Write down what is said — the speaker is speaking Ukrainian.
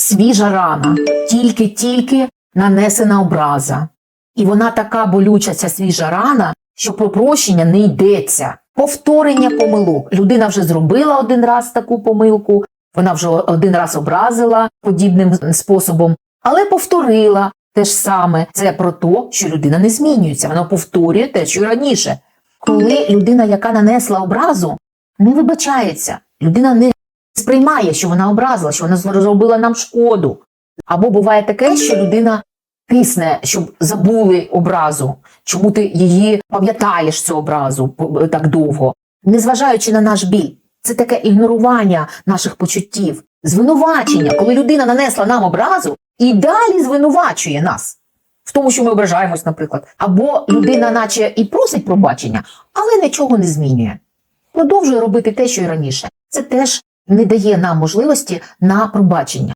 свіжа рана, тільки-тільки нанесена образа. І вона така болюча, ця свіжа рана, що про прощення не йдеться. Повторення помилок. Людина вже зробила один раз таку помилку, вона вже один раз образила подібним способом, але повторила те ж саме. Це про те, що людина не змінюється, вона повторює те, що й раніше. Коли людина, яка нанесла образу, не вибачається, людина не сприймає, що вона образила, що вона зробила нам шкоду. Або буває таке, що людина тисне, щоб забули образу, чому ти її пам'ятаєш цю образу так довго, незважаючи на наш біль. Це таке ігнорування наших почуттів, звинувачення, коли людина нанесла нам образу і далі звинувачує нас в тому, що ми ображаємось, наприклад. Або людина, наче і просить пробачення, але нічого не змінює. Продовжує робити те, що й раніше. Це теж не дає нам можливості на пробачення.